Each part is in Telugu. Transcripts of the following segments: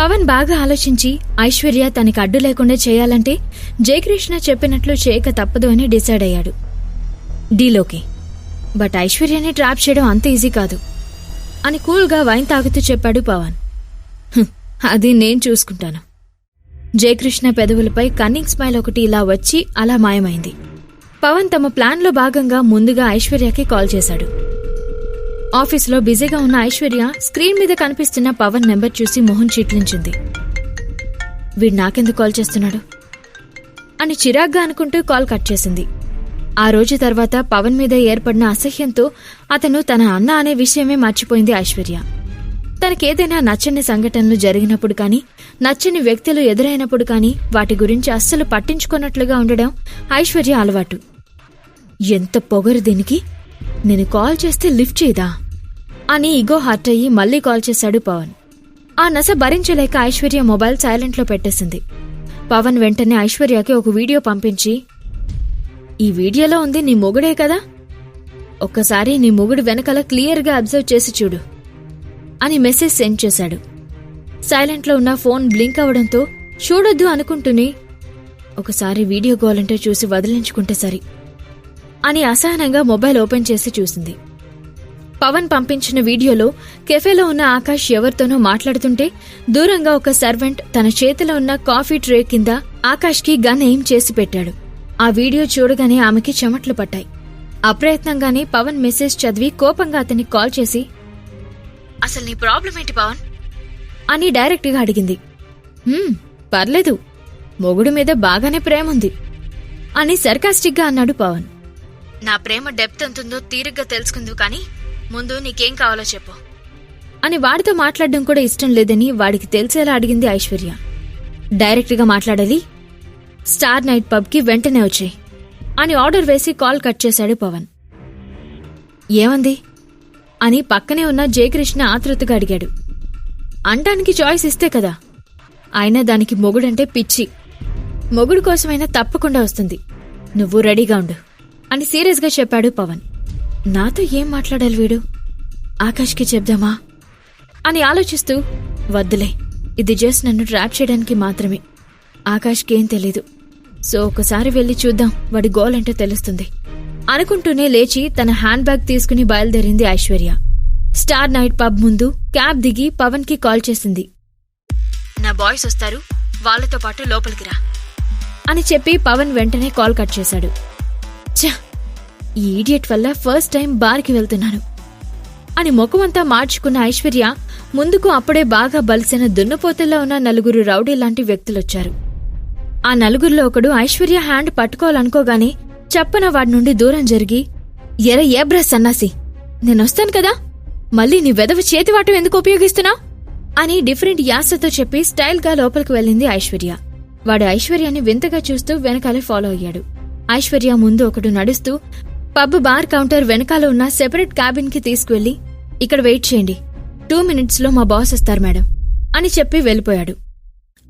పవన్ బాగా ఆలోచించి ఐశ్వర్య తనకి అడ్డు లేకుండా చేయాలంటే జయకృష్ణ చెప్పినట్లు చేయక తప్పదు అని డిసైడ్ అయ్యాడు. డీలోకి. బట్ ఐశ్వర్యని ట్రాప్ చేయడం అంత ఈజీ కాదు అని కూల్గా వైన్ తాగుతూ చెప్పాడు పవన్. అది నేను చూసుకుంటాను. జయకృష్ణ పెదవులపై కన్నింగ్ స్మైల్ ఒకటి ఇలా వచ్చి అలా మాయమైంది. పవన్ తమ ప్లాన్లో భాగంగా ముందుగా ఐశ్వర్యకి కాల్ చేశాడు. ఆఫీస్లో బిజీగా ఉన్న ఐశ్వర్య స్క్రీన్ మీద కనిపిస్తున్న పవన్ నెంబర్ చూసి మొహం చిట్లించింది. వీడు నాకెందుకు కాల్ చేస్తున్నాడు? అని చిరాగ్గా అనుకుంటూ కాల్ కట్ చేసింది. ఆ రోజు తర్వాత పవన్ మీద ఏర్పడిన అసహ్యంతో అతను తన అన్న అనే విషయమే మర్చిపోయింది ఐశ్వర్య. తనకేదైనా నచ్చని సంఘటనలు జరిగినప్పుడు కానీ నచ్చని వ్యక్తులు ఎదురైనప్పుడు కానీ వాటి గురించి అస్సలు పట్టించుకున్నట్లుగా ఉండడం ఐశ్వర్య అలవాటు. ఎంత పొగరు దీనికి? నేను కాల్ చేస్తే లిఫ్ట్ చేయదా? అని ఇగో హర్ట్ అయ్యి మళ్ళీ కాల్ చేశాడు పవన్. ఆ నస భరించలేక ఐశ్వర్య మొబైల్ సైలెంట్లో పెట్టేసింది. పవన్ వెంటనే ఐశ్వర్యకి ఒక వీడియో పంపించి ఈ వీడియోలో ఉంది నీ మొగుడే కదా? ఒక్కసారి నీ మొగుడు వెనకాల క్లియర్గా అబ్జర్వ్ చేసి చూడు అని మెసేజ్ సెండ్ చేశాడు. సైలెంట్లో ఉన్న ఫోన్ బ్లింక్ అవడంతో చూడొద్దు అనుకుంటూనే ఒకసారి వీడియో కాల్ అంటే చూసి వదిలించుకుంటే సరి. అని అసహనంగా మొబైల్ ఓపెన్ చేసి చూసింది. పవన్ పంపించిన వీడియోలో కెఫేలో ఉన్న ఆకాష్ ఎవరితోనో మాట్లాడుతుంటే దూరంగా ఒక సర్వెంట్ తన చేతిలో ఉన్న కాఫీ ట్రే కింద ఆకాష్కి గన్ ఎయిమ్ చేసి పెట్టాడు. ఆ వీడియో చూడగానే ఆమెకి చెమట్లు పట్టాయి. అప్రయత్నంగానే పవన్ మెసేజ్ చదివి కోపంగా అతనికి కాల్ చేసి అసలు నీ ప్రాబ్లం ఏంటి పవన్? అని డైరెక్ట్గా అడిగింది. పర్లేదు. మొగుడు మీద బాగానే ప్రేమ ఉంది అని సర్కాస్టిక్గా అన్నాడు పవన్. నా ప్రేమ డెప్త్ ఎంతుందో తీరిగ్గా తెలుసుకుందు కానీ ముందు నీకేం కావాలో చెప్పు. అని వాడితో మాట్లాడడం కూడా ఇష్టం లేదని వాడికి తెలిసేలా అడిగింది ఐశ్వర్య. డైరెక్ట్గా మాట్లాడాలి స్టార్ నైట్ పబ్కి వెంటనే వచ్చాయి అని ఆర్డర్ వేసి కాల్ కట్ చేశాడు పవన్. ఏమంది? అని పక్కనే ఉన్న జయకృష్ణ ఆతృతగా అడిగాడు. అంటానికి చాయిస్ ఇస్తే కదా. అయినా దానికి మొగుడంటే పిచ్చి. మొగుడు కోసమైనా తప్పకుండా వస్తుంది. నువ్వు రెడీగా ఉండు. అని సీరియస్గా చెప్పాడు పవన్. నాతో ఏం మాట్లాడాలి వీడు? ఆకాష్కి చెప్దామా? అని ఆలోచిస్తూ వద్దులే ఇది జస్ట్ నన్ను ట్రాప్ చేయడానికి మాత్రమే. ఆకాష్కి ఏం తెలీదు. సో ఒకసారి వెళ్ళి చూద్దాం వాడి గోల్ ఏంటో తెలుస్తుంది. అనుకుంటూనే లేచి తన హ్యాండ్ బ్యాగ్ తీసుకుని బయలుదేరింది ఐశ్వర్య. స్టార్ నైట్ పబ్ ముందు క్యాబ్ దిగి పవన్కి కాల్ చేసింది. నా బాయ్స్ వస్తారు వాళ్ళతో పాటు లోపలికి రా అని చెప్పి పవన్ వెంటనే కాల్ కట్ చేశాడు. ఛ ఈ ఈడియట్ వల్ల ఫస్ట్ టైం బార్కి వెళ్తున్నాను. అని ముఖమంతా మార్చుకున్న ఐశ్వర్య ముందుకు అప్పుడే బాగా బలిసిన దున్నపోతల్లో ఉన్న నలుగురు రౌడీ లాంటి వ్యక్తులొచ్చారు. ఆ నలుగురిలో ఒకడు ఐశ్వర్య హ్యాండ్ పట్టుకోవాలనుకోగానే చప్పన వాడి నుండి దూరం జరిగి ఎర ఏబ్రా సన్నాసి నేనొస్తాను కదా? మళ్ళీ నీ వెదవ చేతివాటం ఎందుకు ఉపయోగిస్తున్నా? అని డిఫరెంట్ యాసతో చెప్పి స్టైల్గా లోపలికి వెళ్ళింది ఐశ్వర్య. వాడు ఐశ్వర్యాన్ని వింతగా చూస్తూ వెనకాలే ఫాలో అయ్యాడు. ఐశ్వర్య ముందు ఒకడు నడుస్తూ పబ్ బార్ కౌంటర్ వెనకాల ఉన్న సెపరేట్ క్యాబిన్కి తీసుకువెళ్ళి ఇక్కడ వెయిట్ చేయండి. టూ మినిట్స్లో మా బాస్ వస్తారు మేడం. అని చెప్పి వెళ్ళిపోయాడు.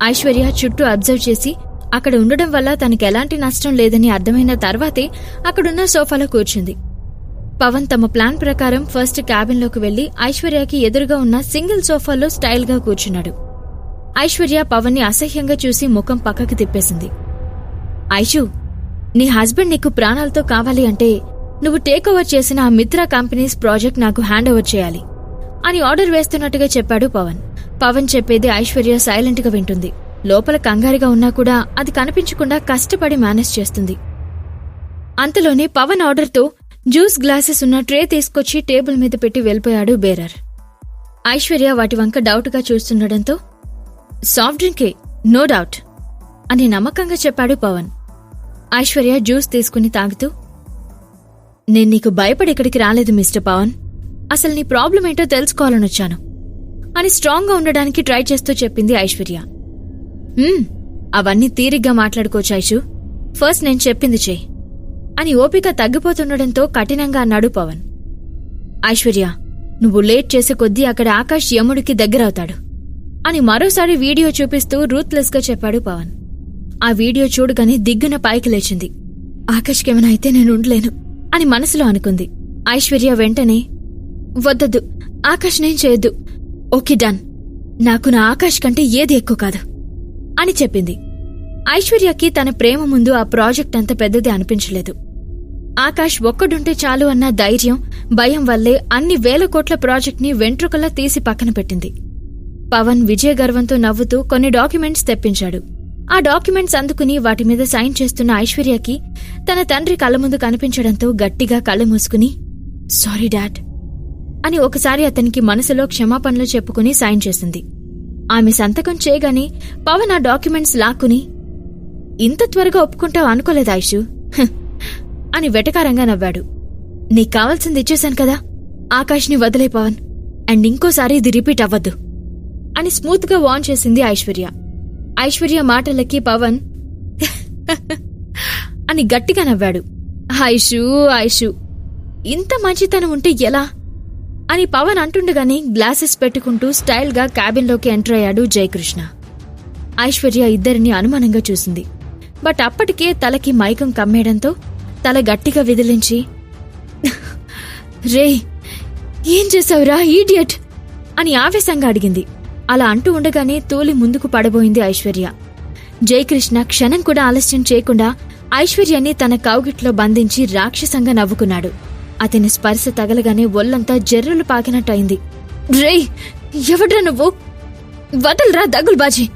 ఐశ్వర్య చుట్టూ అబ్జర్వ్ చేసి అక్కడ ఉండడం వల్ల తనకి ఎలాంటి నష్టం లేదని అర్థమైన తర్వాతే అక్కడున్న సోఫాలో కూర్చుంది. పవన్ తమ ప్లాన్ ప్రకారం ఫస్ట్ క్యాబిన్లోకి వెళ్ళి ఐశ్వర్యకి ఎదురుగా ఉన్న సింగిల్ సోఫాలో స్టైల్గా కూర్చున్నాడు. ఐశ్వర్య పవన్ని అసహ్యంగా చూసి ముఖం పక్కకి తిప్పేసింది. ఐషు నీ హస్బెండ్ నీకు ప్రాణాలతో కావాలి అంటే నువ్వు టేక్ ఓవర్ చేసిన ఆ మిత్రా కంపెనీస్ ప్రాజెక్ట్ నాకు హ్యాండ్ ఓవర్ చేయాలి అని ఆర్డర్ వేస్తున్నట్టుగా చెప్పాడు పవన్. పవన్ చెప్పేది ఐశ్వర్య సైలెంట్గా వింటుంది. లోపల కంగారుగా ఉన్నా కూడా అది కనిపించకుండా కష్టపడి మేనేజ్ చేస్తుంది. అంతలోనే పవన్ ఆర్డర్తో జ్యూస్ గ్లాసెస్ ఉన్న ట్రే తీసుకొచ్చి టేబుల్ మీద పెట్టి వెళ్ళిపోయాడు బేరర్. ఐశ్వర్య వాటి వంక డౌట్గా చూస్తుండడంతో సాఫ్ట్ డ్రింకే నో డౌట్ అని నమ్మకంగా చెప్పాడు పవన్. ఐశ్వర్య జ్యూస్ తీసుకుని తాగుతూ నేను నీకు భయపడి ఇక్కడికి రాలేదు మిస్టర్ పవన్. అసలు నీ ప్రాబ్లం ఏంటో తెలుసుకోవాలని వచ్చాను. అని స్ట్రాంగ్గా ఉండడానికి ట్రై చేస్తూ చెప్పింది ఐశ్వర్య. అవన్నీ తీరిగ్గా మాట్లాడుకోవచ్చు ఐషు ఫస్ట్ నేను చెప్పింది చెయ్యి. అని ఓపిక తగ్గిపోతుండడంతో కఠినంగా అన్నాడు పవన్. ఐశ్వర్య నువ్వు లేట్ చేసే కొద్దీ అక్కడ ఆకాష్ యముడికి దగ్గరవుతాడు. అని మరోసారి వీడియో చూపిస్తూ రూత్లెస్గా చెప్పాడు పవన్. ఆ వీడియో చూడగానే దిగ్గున పైకి లేచింది. ఆకాష్కేమైనా అయితే నేను ఉండలేను అని మనసులో అనుకుంది. ఐశ్వర్య వెంటనే వద్దదు ఆకాష్ నేను చేయొద్దు. Okay done. నాకు నా ఆకాష్ కంటే ఏది ఎక్కువ కాదు అని చెప్పింది. ఐశ్వర్యకి తన ప్రేమ ముందు ఆ ప్రాజెక్ట్ అంత పెద్దది అనిపించలేదు. ఆకాష్ ఒక్కడుంటే చాలు అన్న ధైర్యం భయం వల్లే అన్ని వేల కోట్ల ప్రాజెక్ట్ని వెంట్రుకలా తీసి పక్కన పెట్టింది. పవన్ విజయ గర్వంతో నవ్వుతూ కొన్ని డాక్యుమెంట్స్ తెప్పించాడు. ఆ డాక్యుమెంట్స్ అందుకుని వాటి మీద సైన్ చేస్తున్న ఐశ్వర్యకి తన తండ్రి కళ్ళ ముందు కనిపించడంతో గట్టిగా కళ్ళు మూసుకుని సారీ డాడ్ అని ఒకసారి అతనికి మనసులో క్షమాపణలు చెప్పుకుని సైన్ చేసింది. ఆమె సంతకం చేయగానే పవన్ ఆ డాక్యుమెంట్స్ లాక్కుని ఇంత త్వరగా ఒప్పుకుంటావు అనుకోలేదు ఐషు? అని వెటకారంగా నవ్వాడు. నీకు కావాల్సింది ఇచ్చేశాను కదా ఆకాష్ని వదిలే పవన్ అండ్ ఇంకోసారి ఇది రిపీట్ అవ్వద్దు అని స్మూత్గా వాన్ చేసింది ఐశ్వర్య. ఐశ్వర్య మాటలకి పవన్. అని గట్టిగా నవ్వాడు. ఐషు ఐషు ఇంత మంచితనం ఉంటే ఎలా? అని పవన్ అంటుండగానే గ్లాసెస్ పెట్టుకుంటూ స్టైల్గా క్యాబిన్లోకి ఎంటర్ అయ్యాడు జయకృష్ణ. ఐశ్వర్య ఇద్దరిని అనుమానంగా చూసింది. బట్ అప్పటికే తలకి మైకం కమ్మేయడంతో తల గట్టిగా విదిలించి రే ఏం చేశావురా ఈడియట్? అని ఆవేశంగా అడిగింది. అలా అంటూ ఉండగానే తోలి ముందుకు పడబోయింది ఐశ్వర్య. జయకృష్ణ క్షణం కూడా ఆలస్యం చేయకుండా ఐశ్వర్యాన్ని తన కౌగిట్లో బంధించి రాక్షసంగా నవ్వుకున్నాడు. అతని స్పర్శ తగలగానే ఒళ్ళంతా జర్రులు పాకినట్టయింది. రేయ్ ఎవడ్రా నువ్వు? వదలరా దగులుబాజీ.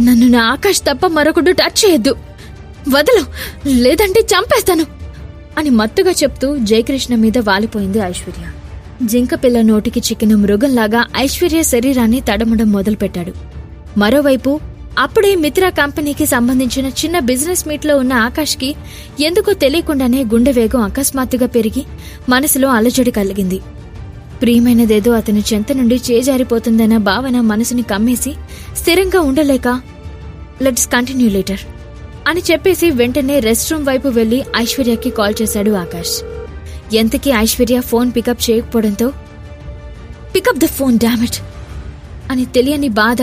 నన్ను నా ఆకాష్ తప్ప మరొకడు టచ్ చేయొద్దు. వదలు లేదంటే చంపేస్తాను అని మత్తుగా చెప్తూ జయకృష్ణ మీద వాలిపోయింది ఐశ్వర్య. జింకపిల్ల నోటికి చిక్కిన మృగంలాగా ఐశ్వర్య శరీరాన్ని తడమడం మొదలుపెట్టాడు. మరోవైపు అప్పుడే మిత్రా కంపెనీకి సంబంధించిన చిన్న బిజినెస్ మీట్లో ఉన్న ఆకాష్కి ఎందుకో తెలియకుండానే గుండె వేగం అకస్మాత్తుగా పెరిగి మనసులో అలజడి కలిగింది. ప్రియమైనదేదో అతని చెంత నుండి చేజారిపోతుందన్న భావన మనసుని కమ్మేసి స్థిరంగా ఉండలేక లెట్స్ కంటిన్యూ లేటర్ అని చెప్పేసి వెంటనే రెస్ట్ రూమ్ వైపు వెళ్ళి ఐశ్వర్యకి కాల్ చేశాడు ఆకాష్. ఎంతకీ Aishwarya phone pick up చేయకపోవడంతో pick up the phone damn it అని తెలియని బాధ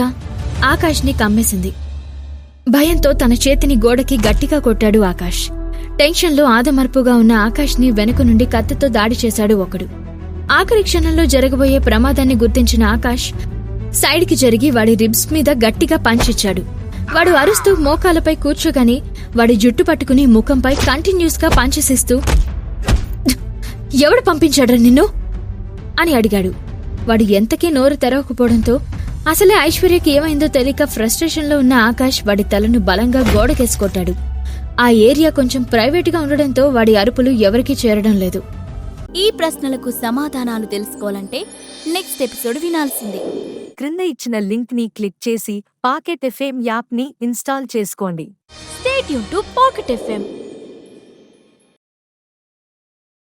ఆకాష్ని కమ్మేసింది. భయంతో తన చేతిని గోడకి గట్టిగా కొట్టాడు ఆకాష్. టెన్షన్లో ఆదమర్పుగా ఉన్న ఆకాష్ని వెనుక నుండి కత్తితో దాడి చేశాడు ఒకడు. ఆఖరి క్షణంలో జరగబోయే ప్రమాదాన్ని గుర్తించిన ఆకాష్ సైడ్కి జరిగి వాడి రిబ్స్ మీద గట్టిగా పంచిచ్చాడు వాడు అరుస్తూ మోకాలపై కూర్చోగాని వాడి జుట్టు పట్టుకుని ముఖంపై కంటిన్యూస్గా పంచసిస్తూ ఎవడు పంపించాడ్రా నిన్ను? అని అడిగాడు. వాడు ఎంతకీ నోరు తెరవకపోవడంతో అసలే ఐశ్వర్యకి ఏమైందో తెలియక ఫ్రస్ట్రేషన్లో ఉన్న ఆకాష్ వాడి తలను బలంగా గోడకేసుకొట్టాడు ఆ ఏరియా కొంచెం ప్రైవేట్గా ఉండడంతో వాడి అరుపులు ఎవరికీ చేరడం లేదు. ఈ ప్రశ్నలకు సమాధానాలు తెలుసుకోవాలంటే నెక్స్ట్ ఎపిసోడ్ వినాల్సిందే. క్రింద ఇచ్చిన లింక్ని క్లిక్ చేసి పాకెట్ ఎఫ్ఎం యాప్ని ఇన్స్టాల్ చేసుకోండి. స్టేట్ యూన్ టు పాకెట్ ఎఫ్ఎం